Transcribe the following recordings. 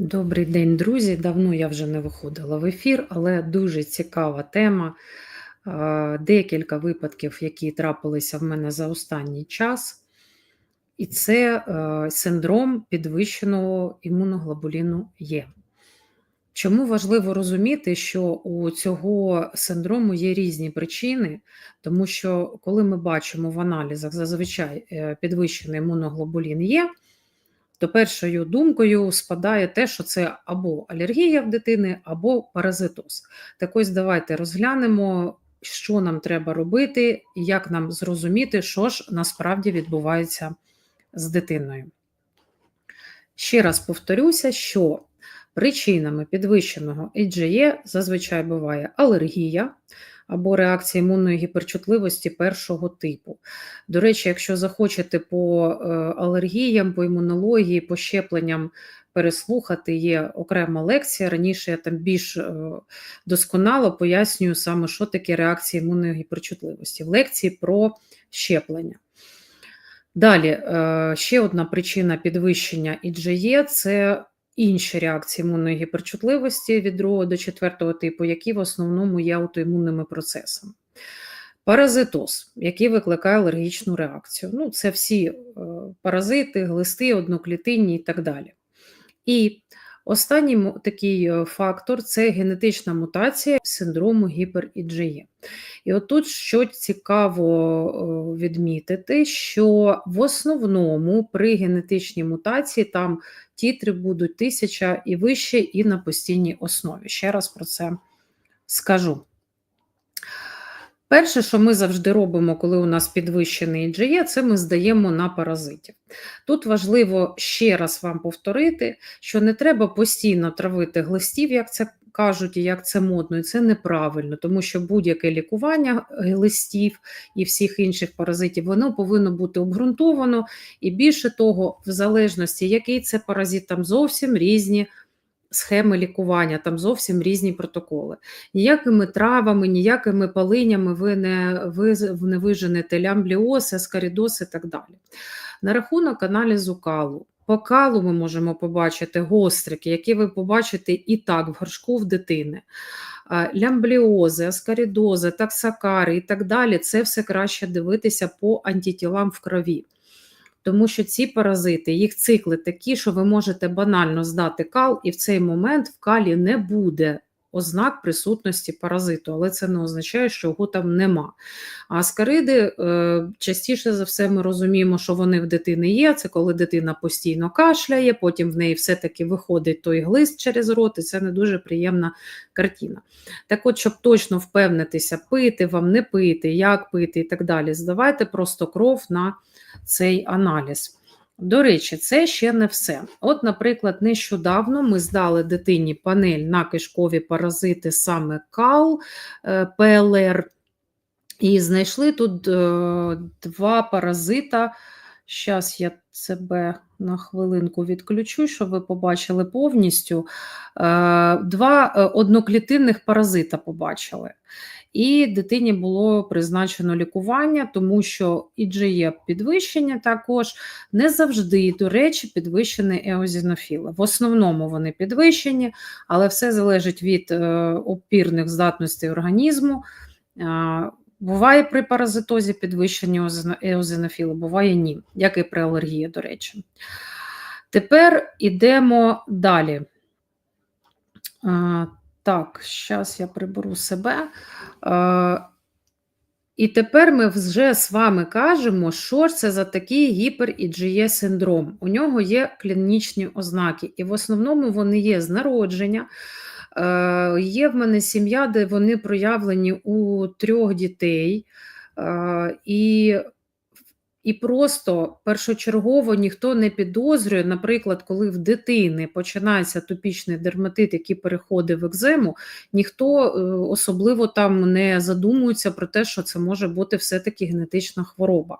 Добрий день, друзі. Давно я вже не виходила в ефір, але дуже цікава тема. Е, Декілька випадків, які трапилися в мене за останній час, і це е, синдром підвищеного імуноглобуліну Є. Чому важливо розуміти, що у цього синдрому є різні причини, тому що коли ми бачимо в аналізах зазвичай е, підвищений імуноглобулін Є, то першою думкою спадає те, що це або алергія в дитини, або паразитоз. Так ось давайте розглянемо, що нам треба робити, і як нам зрозуміти, що ж насправді відбувається з дитиною. Ще раз повторюся, що причинами підвищеного IgE зазвичай буває алергія або реакція імунної гіперчутливості першого типу. До речі, якщо захочете по е, алергіям, по імунології, по щепленням переслухати, є окрема лекція. Раніше я там більш е, досконало пояснюю саме, що таке реакція імунної гіперчутливості в лекції про щеплення. Далі, е, ще одна причина підвищення IgE – це інші реакції імунної гіперчутливості від другого до четвертого типу, які в основному є аутоімунними процесами. Паразитоз, який викликає алергічну реакцію. Ну, Це всі е, паразити, глисти, одноклітинні і так далі. І останній такий е, фактор це генетична мутація синдрому гіперіджеє. І отут що цікаво е, відмітити, що в основному при генетичній мутації там тітри будуть тисяча і вище, і на постійній основі. Ще раз про це скажу. Перше, що ми завжди робимо, коли у нас підвищений IgE, це ми здаємо на паразитів. Тут важливо ще раз вам повторити, що не треба постійно травити глистів, як це кажуть, і як це модно, і це неправильно, тому що будь-яке лікування глистів і всіх інших паразитів, воно повинно бути обґрунтовано, і більше того, в залежності, який це паразит, там зовсім різні схеми лікування, там зовсім різні протоколи. Ніякими травами, ніякими палинями ви не ви не виженете лямбліоз, ескарідоз і так далі. На рахунок аналізу калу. По калу ми можемо побачити гострики, які ви побачите і так в горшку в дитини. Лямбліози, аскарідози, таксакари і так далі це все краще дивитися по антитілам в крові тому що ці паразити, їх цикли такі, що ви можете банально здати кал, і в цей момент в калі не буде ознак присутності паразиту, але це не означає, що його там нема. А аскариди е, частіше за все ми розуміємо, що вони в дитини є. Це коли дитина постійно кашляє, потім в неї все-таки виходить той глист через рот, і це не дуже приємна картина. Так от, щоб точно впевнитися, пити вам, не пити, як пити і так далі, здавайте просто кров на цей аналіз. До речі, це ще не все. От, наприклад, нещодавно ми здали дитині панель на кишкові паразити саме КАЛ е, ПЛР, і знайшли тут е, два паразита. Зараз я себе на хвилинку відключу, щоб ви побачили повністю. Е, два одноклітинних паразита побачили і дитині було призначено лікування, тому що IgE підвищення також не завжди, до речі, підвищені еозінофіли. В основному вони підвищені, але все залежить від е, опірних здатностей організму. Е, буває при паразитозі підвищені еозинофіли, буває ні, як і при алергії, до речі. Тепер йдемо далі. Так, зараз я приберу себе. Е, І тепер ми вже з вами кажемо, що це за такий гіпер іджіє синдром. У нього є клінічні ознаки, і в основному вони є з народження. Е, Є в мене сім'я, де вони проявлені у трьох дітей. Е, і і просто першочергово ніхто не підозрює, наприклад, коли в дитини починається топічний дерматит, який переходить в екзему, ніхто е, особливо там не задумується про те, що це може бути все-таки генетична хвороба.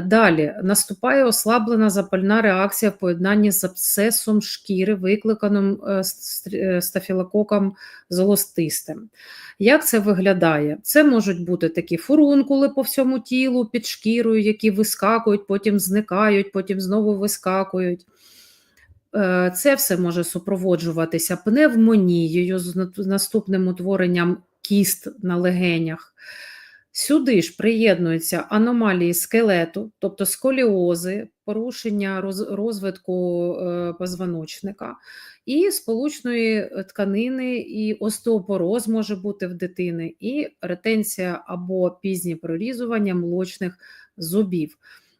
Далі наступає ослаблена запальна реакція в поєднанні з абсцесом шкіри, викликаним е, е, стафілококом золостистим. Як це виглядає? Це можуть бути такі фурункули по всьому тілу під шкірою, які вискакують, потім зникають, потім знову вискакують. Е, Це все може супроводжуватися пневмонією з наступним утворенням кіст на легенях. Сюди ж приєднуються аномалії скелету, тобто сколіози, порушення роз- розвитку е, позвоночника, і сполучної тканини, і остеопороз може бути в дитини, і ретенція або пізнє прорізування молочних зубів.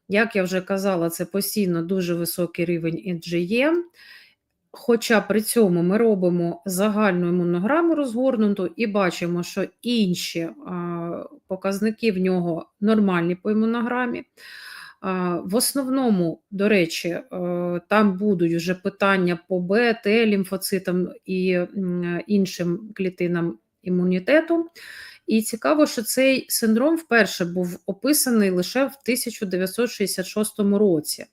Як я вже казала, це постійно дуже високий рівень IgE, Хоча при цьому ми робимо загальну імунограму розгорнуту і бачимо, що інші показники в нього нормальні по імунограмі. В основному, до речі, е, там будуть вже питання по Б, Т, лімфоцитам і іншим клітинам імунітету. І цікаво, що цей синдром вперше був описаний лише в 1966 році.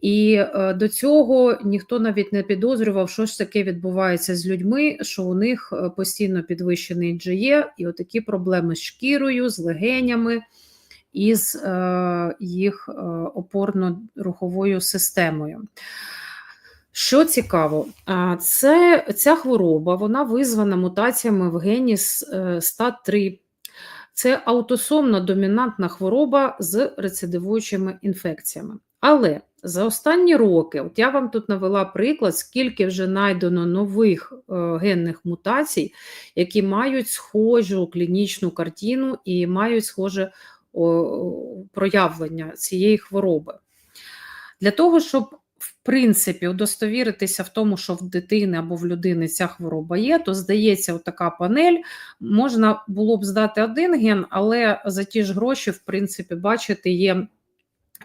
І е, до цього ніхто навіть не підозрював, що ж таке відбувається з людьми, що у них е, постійно підвищений IgE і отакі проблеми з шкірою, з легенями і з е, їх е, опорно-руховою системою. Що цікаво, це, ця хвороба вона визвана мутаціями в гені е, STAT3. Це аутосомна домінантна хвороба з рецидивуючими інфекціями. Але за останні роки, от я вам тут навела приклад, скільки вже знайдено нових е, генних мутацій, які мають схожу клінічну картину і мають схоже проявлення цієї хвороби. Для того, щоб принципі удостовіритися в тому, що в дитини або в людини ця хвороба є, то здається, отака панель. Можна було б здати один ген, але за ті ж гроші, в принципі, бачите, є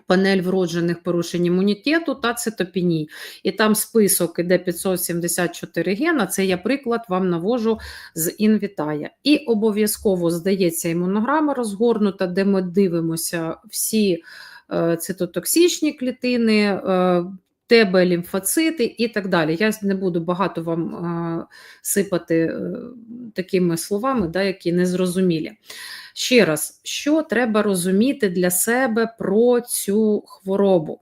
панель вроджених порушень імунітету та цитопеній. І там список іде 574 гена. Це я приклад вам навожу з інвітая. І обов'язково здається імунограма розгорнута, де ми дивимося всі е, цитотоксичні клітини. Е, ТБ, лімфоцити і так далі. Я не буду багато вам е, сипати е, такими словами, да, які незрозумілі. Ще раз, що треба розуміти для себе про цю хворобу?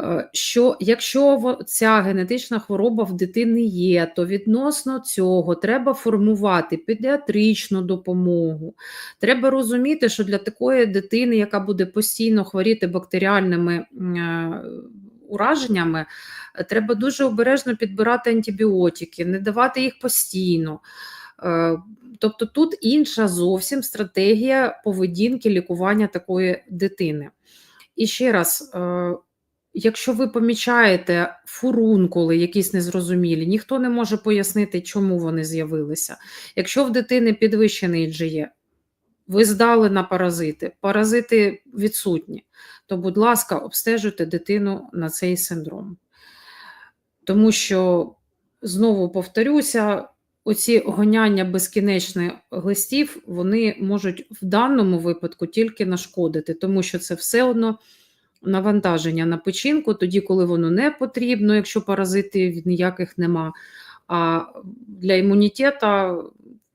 Е, Що якщо ця генетична хвороба в дитини є, то відносно цього треба формувати педіатричну допомогу. Треба розуміти, що для такої дитини, яка буде постійно хворіти бактеріальними ураженнями, е, треба дуже обережно підбирати антибіотики, не давати їх постійно. Е, Тобто тут інша зовсім стратегія поведінки лікування такої дитини. І ще раз, е, якщо ви помічаєте фурункули, якісь незрозумілі, ніхто не може пояснити, чому вони з'явилися. Якщо в дитини підвищений IgE, ви здали на паразити, паразити відсутні, то, будь ласка, обстежуйте дитину на цей синдром. Тому що, знову повторюся, оці гоняння безкінечних глистів, вони можуть в даному випадку тільки нашкодити, тому що це все одно навантаження на печінку, тоді, коли воно не потрібно, якщо паразитів ніяких нема. А для імунітету,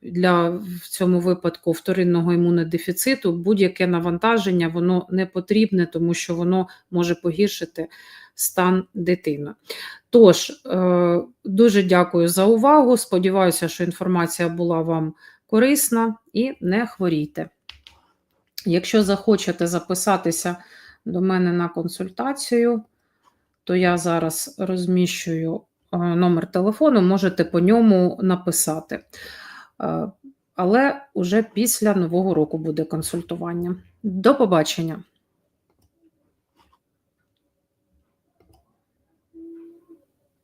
для в цьому випадку вторинного імунодефіциту, будь-яке навантаження воно не потрібне, тому що воно може погіршити стан дитини. Тож, е, дуже дякую за увагу. Сподіваюся, що інформація була вам корисна і не хворійте. Якщо захочете записатися до мене на консультацію, то я зараз розміщую е, номер телефону, можете по ньому написати. Е, Але уже після Нового року буде консультування. До побачення!